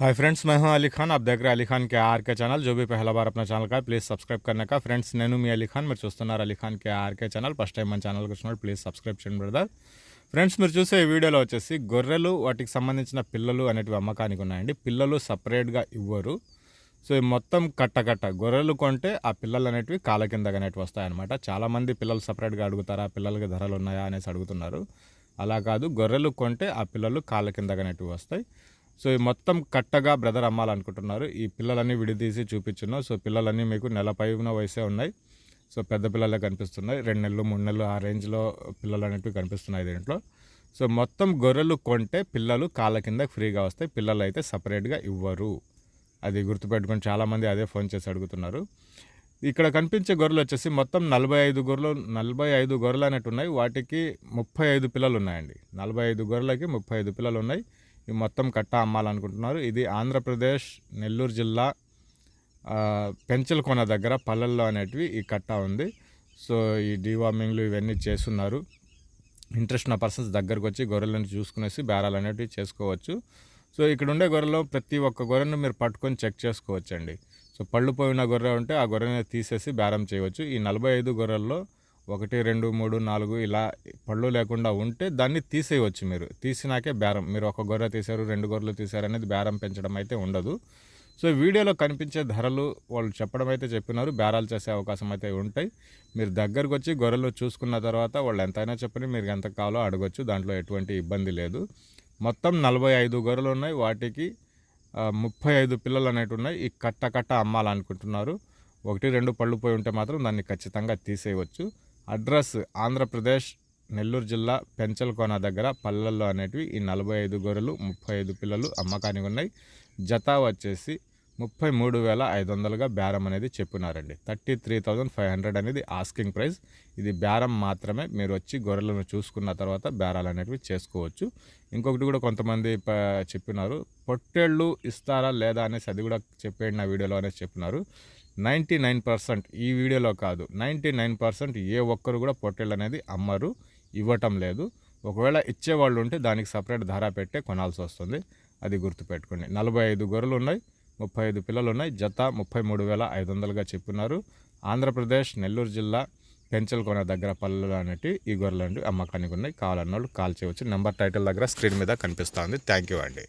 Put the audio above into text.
Hi friends मैं हूं अली खान आप देख रहे हैं अली खान के आर के ఛానల్ जो भी पहला बार अपना ఛానల్ का ప్లీజ్ సబ్స్క్రైబ్ करने का ఫ్రెండ్స్ నేను మీ అలీ ఖాన్ మీరు చూస్తున్నారు Ali Khan K RK channel first time మన ఛానల్కి వచ్చినప్పుడు ప్లీజ్ సబ్స్క్రైబ్ చేయండి బ్రదర్ ఫ్రెండ్స్ మీరు చూసే ఈ వీడియోలో వచ్చేసి గొర్రెలు వాటికి సంబంధించిన పిల్లలు అనేటివి అమ్మకానికి ఉన్నాయండి పిల్లలు సపరేట్గా ఇవ్వరు సో ఈ మొత్తం కట్ట కట్ట గొర్రెలు కొంటే ఆ పిల్లలు అనేటివి కాల కింద అనేటివి వస్తాయన్నమాట చాలామంది పిల్లలు సపరేట్గా అడుగుతారా పిల్లలకి ధరలు ఉన్నాయా అనేసి అడుగుతున్నారు అలా కాదు గొర్రెలు కొంటే ఆ పిల్లలు కాళ్ళ కింద అనేటివి వస్తాయి సో ఈ మొత్తం కట్టగా బ్రదర్ అమ్మాలనుకుంటున్నారు. ఈ పిల్లలన్నీ విడిదీసి చూపించున్నాం. సో పిల్లలన్నీ మీకు నెల పైన వయసే ఉన్నాయి. సో పెద్ద పిల్లలే కనిపిస్తున్నాయి. రెండు నెలలు మూడు నెలలు ఆ రేంజ్లో పిల్లలు అనేటివి కనిపిస్తున్నాయి దీంట్లో. సో మొత్తం గొర్రెలు కొంటే పిల్లలు కాళ్ళ కింద ఫ్రీగా వస్తాయి. పిల్లలు అయితే సపరేట్గా ఇవ్వరు. అది గుర్తుపెట్టుకొని చాలామంది అదే ఫోన్ చేసి అడుగుతున్నారు. ఇక్కడ కనిపించే గొర్రెలు వచ్చేసి మొత్తం నలభై ఐదు గొర్రెలు నలభై ఐదు గొర్రెలు అనేటు ఉన్నాయి. వాటికి ముప్పై ఐదు పిల్లలు ఉన్నాయండి. నలభై ఐదు గొర్రెలకి ముప్పై ఐదు పిల్లలు ఉన్నాయి. మొత్తం కట్ట అమ్మాలనుకుంటున్నారు. ఇది ఆంధ్రప్రదేశ్ నెల్లూరు జిల్లా ఆ, పెంచలకొన దగ్గర పల్లెల్లో అనేటివి ఈ కట్ట ఉంది. సో ఈ డీవార్మింగ్లు ఇవన్నీ చేస్తున్నారు. ఇంట్రెస్ట్ ఉన్న పర్సన్స్ దగ్గరకు వచ్చి గొర్రెలను చూసుకునేసి బేరాలు అనేటివి చేసుకోవచ్చు. సో ఇక్కడ ఉండే గొర్రెలో ప్రతి ఒక్క గొర్రెను మీరు పట్టుకొని చెక్ చేసుకోవచ్చండి. సో పళ్ళు పోయిన గొర్రె ఉంటే ఆ గొర్రెని తీసేసి బేరం చేయవచ్చు. ఈ నలభై ఐదు గొర్రెల్లో ఒకటి రెండు మూడు నాలుగు ఇలా పళ్ళు లేకుండా ఉంటే దాన్ని తీసేయవచ్చు మీరు. తీసినాకే బేరం. మీరు ఒక గొర్రె తీశారు రెండు గొర్రెలు తీశారు అనేది బేరం పెంచడం అయితే ఉండదు. సో వీడియోలో కనిపించే ధరలు వాళ్ళు చెప్పడం అయితే చెప్పినారు. బేరాలు చేసే అవకాశం అయితే ఉంటాయి. మీరు దగ్గరకు వచ్చి గొర్రెలు చూసుకున్న తర్వాత వాళ్ళు ఎంతైనా చెప్పని మీరు ఎంత కావాలో అడగొచ్చు. దాంట్లో ఎటువంటి ఇబ్బంది లేదు. మొత్తం నలభై ఐదు గొర్రెలు ఉన్నాయి. వాటికి ముప్పై ఐదు పిల్లలు అనేవి ఉన్నాయి. ఈ కట్ట కట్ట అమ్మాలనుకుంటున్నారు. ఒకటి రెండు పళ్ళు పోయి ఉంటే మాత్రం దాన్ని ఖచ్చితంగా తీసేయవచ్చు. అడ్రస్ ఆంధ్రప్రదేశ్ నెల్లూరు జిల్లా పెంచలకోన దగ్గర పల్లెల్లో అనేటివి ఈ నలభై ఐదు గొర్రెలు ముప్పై ఐదు పిల్లలు అమ్మకానికి ఉన్నాయి. జత వచ్చేసి ముప్పై మూడు వేల ఐదు వందలుగా బేరం అనేది చెప్పినారండి. Thirty three thousand five hundred అనేది ఆస్కింగ్ ప్రైస్. ఇది బేరం మాత్రమే. మీరు వచ్చి గొర్రెలను చూసుకున్న తర్వాత బేరాలు అనేటివి చేసుకోవచ్చు. ఇంకొకటి కూడా కొంతమంది చెప్పినారు. పొట్టేళ్ళు ఇస్తారా లేదా అనేసి అది కూడా చెప్పేయండి నా వీడియోలో అనేసి చెప్పినారు. నైంటీ నైన్ పర్సెంట్ ఈ వీడియోలో కాదు. నైంటీ నైన్ పర్సెంట్ ఏ ఒక్కరు కూడా పొట్టేళ్ళు అనేది అమ్మరు ఇవ్వటం లేదు. ఒకవేళ ఇచ్చేవాళ్ళు ఉంటే దానికి సపరేట్ ధర పెట్టే కొనాల్సి వస్తుంది. అది గుర్తుపెట్టుకోండి. నలభై ఐదు గొర్రెలు ఉన్నాయి ముప్పై ఐదు పిల్లలు ఉన్నాయి. జత ముప్పై మూడు వేల ఐదు వందలుగా చెప్పున్నారు ఆంధ్రప్రదేశ్ నెల్లూరు జిల్లా పెంచలకొన దగ్గర పల్లెలు అనేవి ఈ గొర్రెలు అండి అమ్మకానికి ఉన్నాయి. కావాలన్న వాళ్ళు కాల్ చేయవచ్చు. నెంబర్ టైటిల్ దగ్గర స్క్రీన్ మీద కనిపిస్తుంది థ్యాంక్ యూ అండి.